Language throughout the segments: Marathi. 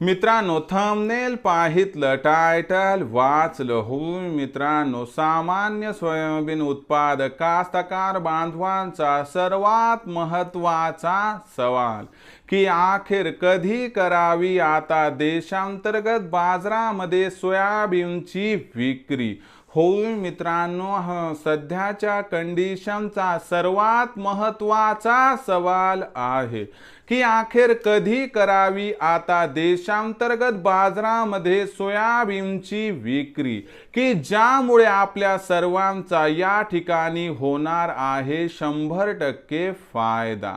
मित्रांनो थंबनेल पाहितलं टायटल वाचलं. होऊन मित्रांनो सामान्य सोयाबीन उत्पादक कास्तकार बांधवांचा सर्वात महत्त्वाचा सवाल की अखेर कधी करावी आता देशांतर्गत बाजारामध्ये सोयाबीनची विक्री? होय मित्रांनो सध्याच्या कंडिशनचा सर्वात महत्त्वाचा सवाल आहे की अखेर कधी करावी आता देशांतर्गत बाजारामध्ये सोयाबीनची विक्री? की ज्यामुळे आपल्या सर्वांचा या ठिकाणी होणार आहे शंभर टक्के फायदा?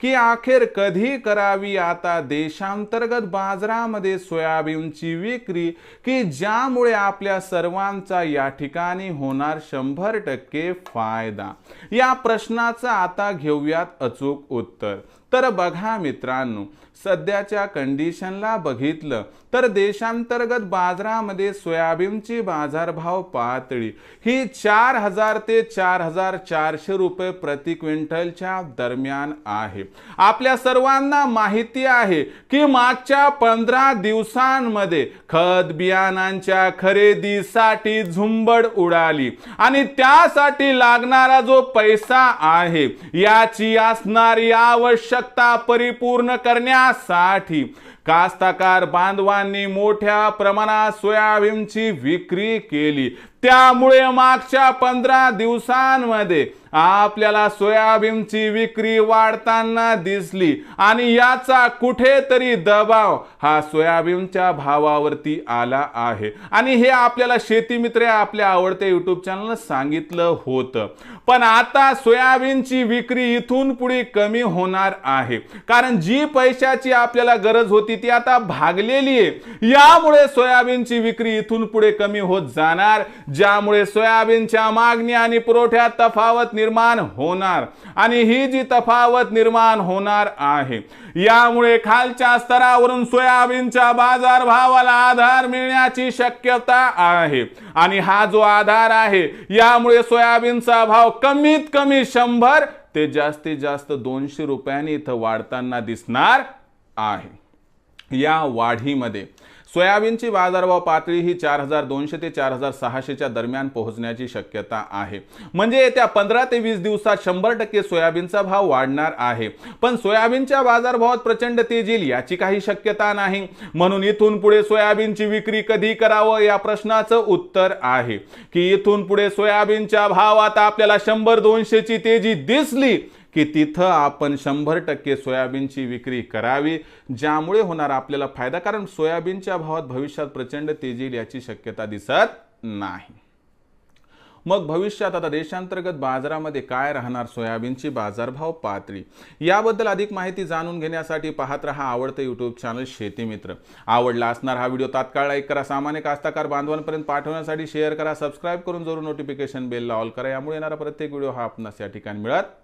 की अखेर कधी करावी आता देशांतर्गत बाजारामध्ये सोयाबीनची विक्री की ज्यामुळे आपल्या सर्वांचा या ठिकाणी होणार शंभर टक्के फायदा? या प्रश्नाचं आता घेऊयात अचूक उत्तर. तर बघा मित्रांनो सध्याच्या कंडिशनला बघितलं तर देशांतर्गत बाजारामध्ये सोयाबीनची बाजारभाव पातळी ही चार हजार ते चार हजार चारशे रुपये प्रति क्विंटलच्या दरम्यान आहे. आपल्या सर्वांना माहिती आहे की मागच्या पंधरा दिवसांमध्ये खत बियाणांच्या खरेदीसाठी झुंबड उडाली आणि त्यासाठी लागणारा जो पैसा आहे याची असणारी आवश्यक आवश्यकता परिपूर्ण करण्यासाठी कास्ताकार बांधवांनी मोठ्या प्रमाणात सोयाबीनची विक्री केली. त्यामुळे मागच्या पंधरा दिवसांमध्ये आपल्याला सोयाबीनची विक्री वाढताना दिसली. आणि याचा कुठेतरी दबाव हा सोयाबीनच्या भावावरती आला आहे. आणि हे आपल्याला शेतीमित्र आपल्या आवडत्या युट्यूब चॅनल सांगितलं होतं. पण आता सोयाबीनची विक्री इथून पुढे कमी होणार आहे. कारण जी पैशाची आपल्याला गरज होती स्थिती आता भागलेली आहे. यामुळे सोयाबीनची विक्री इथून पुढे कमी होत जाणार ज्यामुळे सोयाबीनच्या मागणी आणि पुरवठ्यात तफावत निर्माण होणार आणि ही जी तफावत निर्माण होणार आहे यामुळे खालच्या स्तरावरून सोयाबीनच्या बाजार भावाला आधार मिळण्याची शक्यता आहे. आणि हा जो आधार आहे यामुळे सोयाबीनचा भाव कमीत कमी शंभर ते जास्तीत जास्त दोनशे रुपयांनी इथं वाढताना दिसणार आहे. या वाढीमध्ये. सोयाबीनची बाजारभाव पातळी ही चार हजार दोनशे ते चार हजार सहाशेच्या दरम्यान पोहोचण्याची शक्यता आहे. म्हणजे येत्या पंधरा ते वीस दिवसात शंभर टक्के सोयाबीनचा भाव वाढणार आहे. पण सोयाबीनच्या बाजारभावात प्रचंड तेज येईल याची काही शक्यता नाही. म्हणून इथून पुढे सोयाबीनची विक्री कधी करावं या प्रश्नाचं उत्तर आहे. की इथून पुढे सोयाबीनच्या भावात आपल्याला शंभर दोनशेची तेजी दिसली की तिथं आपण शंभर टक्के सोयाबीनची विक्री करावी ज्यामुळे होणार आपल्याला फायदा. कारण सोयाबीनच्या भावात भविष्यात प्रचंड तेजी याची शक्यता दिसत नाही. मग भविष्यात आता देशांतर्गत बाजारामध्ये काय राहणार? सोयाबीनची बाजारभाव पातळी. याबद्दल अधिक माहिती जाणून घेण्यासाठी पाहत रहा आवडतं यूट्यूब चॅनल शेतीमित्र. आवडला असणार हा व्हिडिओ तात्काळ लाईक करा. सामान्य कास्ताकार बांधवांपर्यंत पाठवण्यासाठी शेअर करा. सबस्क्राईब करून जरूर नोटिफिकेशन बेलला ऑल करा. यामुळे येणारा प्रत्येक व्हिडिओ हा आपणास या ठिकाणी मिळत